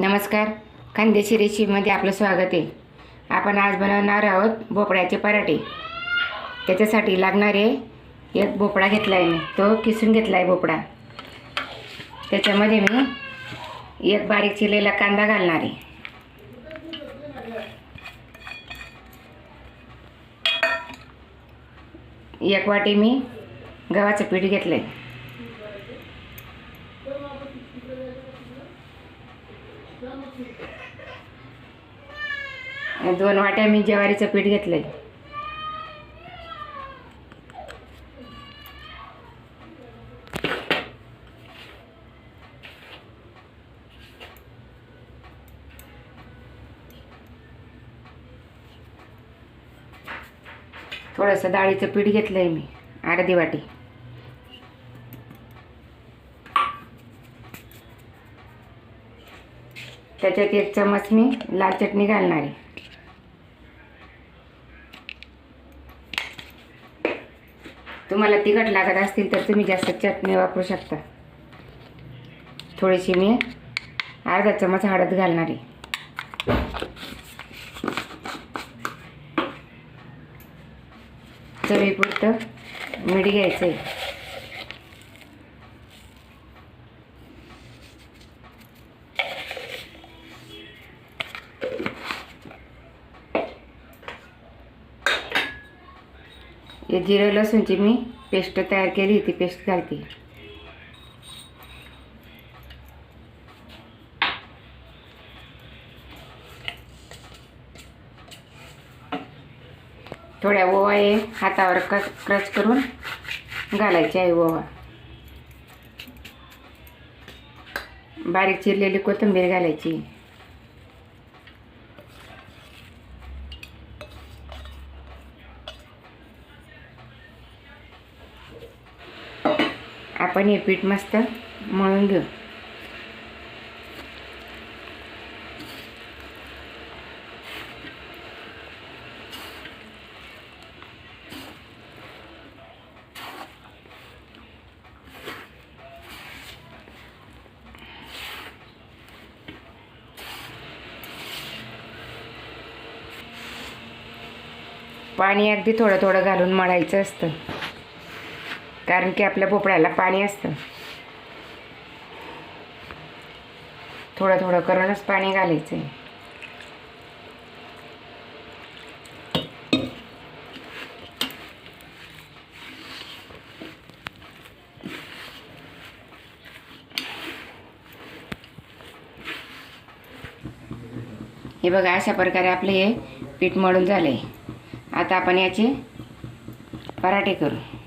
नमस्कार. खानदेशी रेसिपीमध्ये आपलं स्वागत आहे. आपण आज बनवणार आहोत भोपळ्याचे पराठे. त्याच्यासाठी लागणारे एक भोपळा घेतला आहे मी. तो किसून घेतला आहे भोपळा. त्याच्यामध्ये मी एक बारीक चिरलेला कांदा घालणार आहे. एक वाटी मी गव्हाचं पीठ घेतलं आहे दोन वाट्या मी ज्वारीचं पीठ घेतलंय. थोडंसं डाळीचं पीठ घेतलंय मी अर्धी वाटी. त्याच्यात एक चमच मी लाल चटणी घालणार. आहे तुम्हाला तिखट लागत असतील तर तुम्ही जास्त चटणी वापरू शकता. थोडीशी मी अर्धा चमच हळद घालणार आहे. चवीपुरतं मीठ घ्यायचं आहे हे जिरं लसूणची मी पेस्ट तयार केली ती पेस्ट घालते. थोड्या ओवा हे हातावर क क्रच करून घालायची आहे ओवा. बारीक चिरलेली कोथिंबीर घालायची. आपण हे पीठ मस्त मळून घेऊ. पाणी अगदी थोडं थोडं घालून मळायचं असतं. कारण की आपल्या भोपळ्याला पाणी असतं. थोडं थोडं करूनच पाणी घालायचं आहे हे बघा अशा प्रकारे आपलं हे पीठ मळून झालं आहे आता आपण याचे पराठे करू.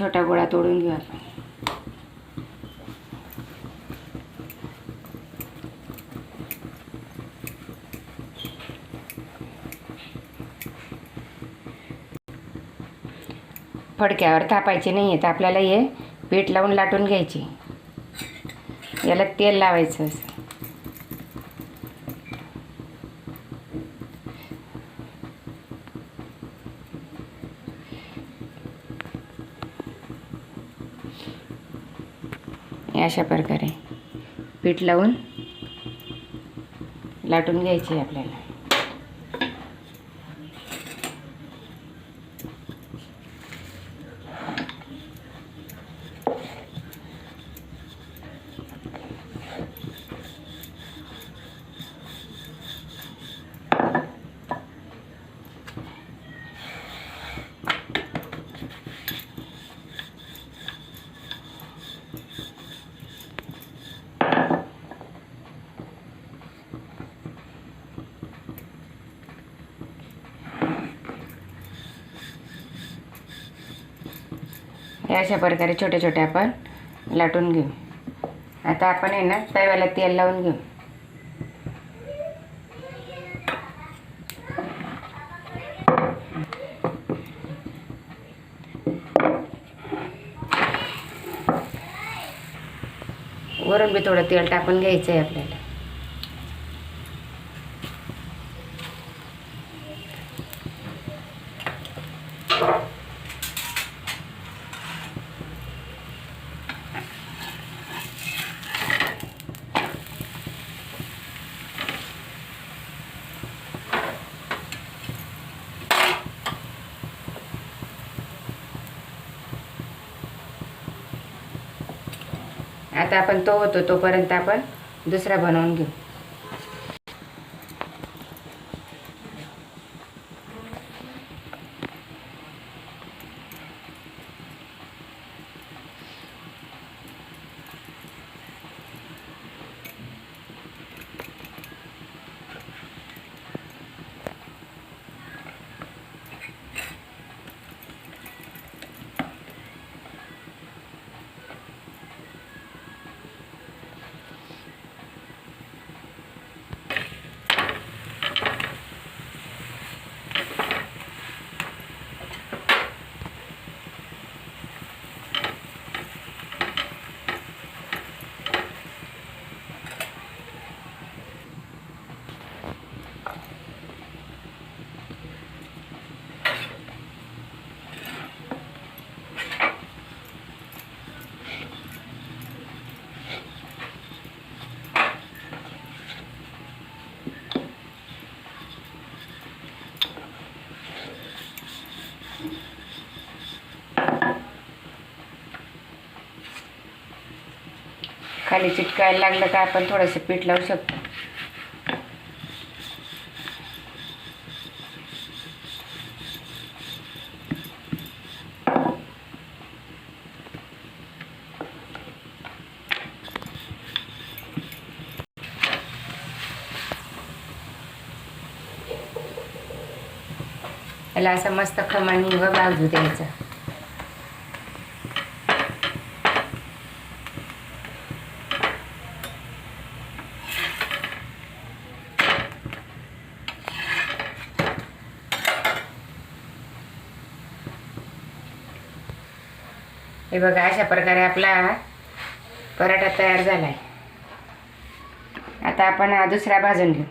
छोटा गोळा तोडून घेऊ आपण फडक्यावर थापायचे नाही आहेत. आपल्याला हे पीठ लावून लाटून घ्यायचे. याला तेल लावायचं असं. हे अशा प्रकारे. पीठ लावून लाटून घ्यायचे आपल्याला. हे अशा प्रकारे छोटे छोटे आपण लाटून घेऊ. आता आपण आहे ना तव्याला तेल लावून घेऊ. वरून बी थोडं तेल टाकून घ्यायचं आहे आपल्याला. आता आपण तो होतो तोपर्यंत आपण दुसरा बनवून घेऊ. खाली चिटकायला लागलं का आपण थोडंसं पीठ लावू शकतो. याला असं मस्त खमानी व बाजू द्यायचं. हे बघा अशा प्रकारे आपला पराठा तयार झाला आहे आता आपण दुसरा भाजून घेऊ.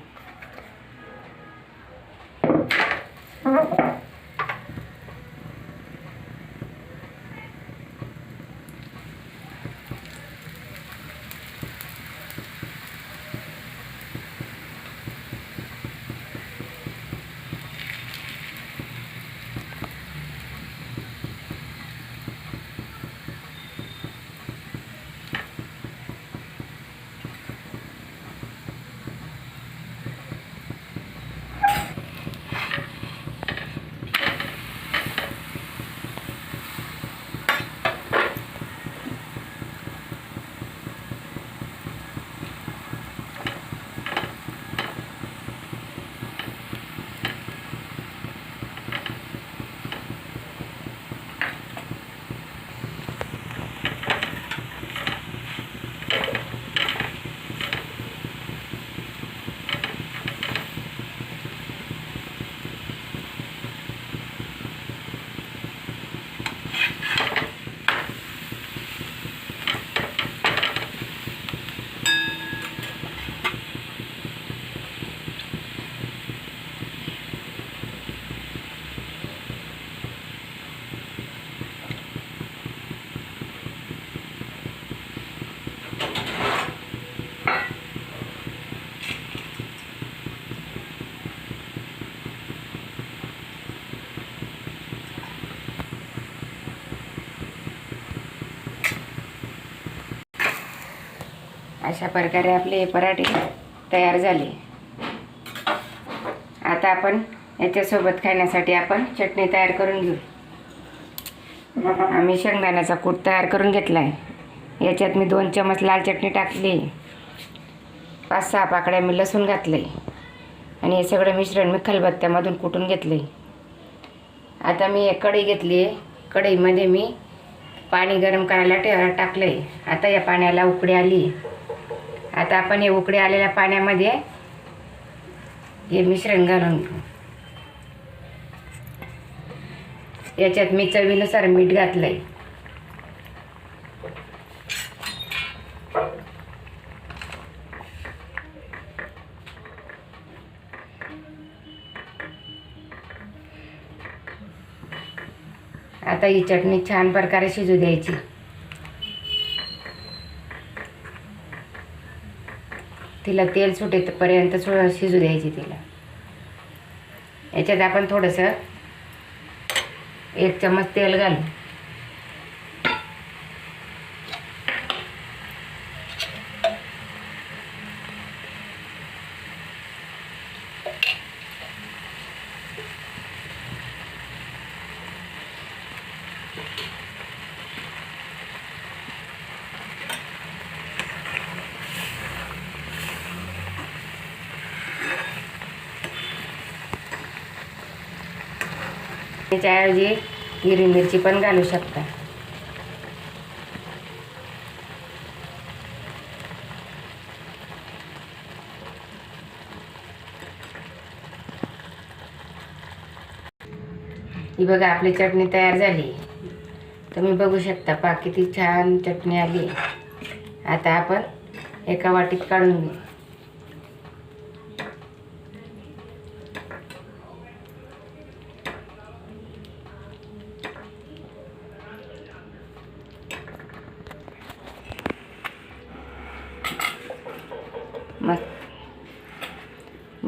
अशा प्रकारे आपले पराठे तयार झाले. आता आपण याच्यासोबत खाण्यासाठी आपण चटणी तयार करून घेऊ. आम्ही शेंगदाण्याचा कूट तयार करून घेतला आहे याच्यात मी दोन चमच लाल चटणी टाकली. पाच सहा पाकड्या मी लसूण घातलं आहे आणि हे सगळं मिश्रण मी खलबत्त्यामधून कुटून घेतलं आहे आता मी एक कढई घेतली आहे. कढईमध्ये मी पाणी गरम करायला ठे टाकलं आहे आता या पाण्याला उकडी आली. आता आपण हे उकडे आलेल्या पाण्यामध्ये हे मिश्रण घालून घेऊ. याच्यात मी चवीनुसार मीठ घातलं आहे आता ही चटणी छान प्रकारे शिजू द्यायची. तिला तेल सुटेपर्यंत सो शिजू द्यायची तिला. याच्यात आपण थोडंसं एक चमच तेल घालू. त्याच्याऐवजी हिरवी मिरची पण घालू शकता. ही बघा आपली चटणी तयार झाली. तुम्ही बघू शकता पा किती छान चटणी आली. आता आपण एका वाटीत काढून घेऊ.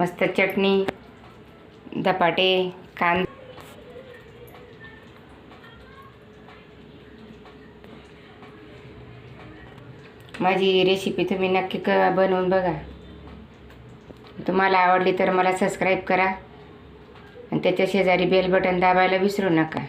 मस्त चटणी धपाटे कांद. माझी रेसिपी तुम्ही नक्की क बनवून बघा. तुम्हाला आवडली तर मला सबस्क्राईब करा. आणि त्याच्या शेजारी बेल बटन दाबायला विसरू नका.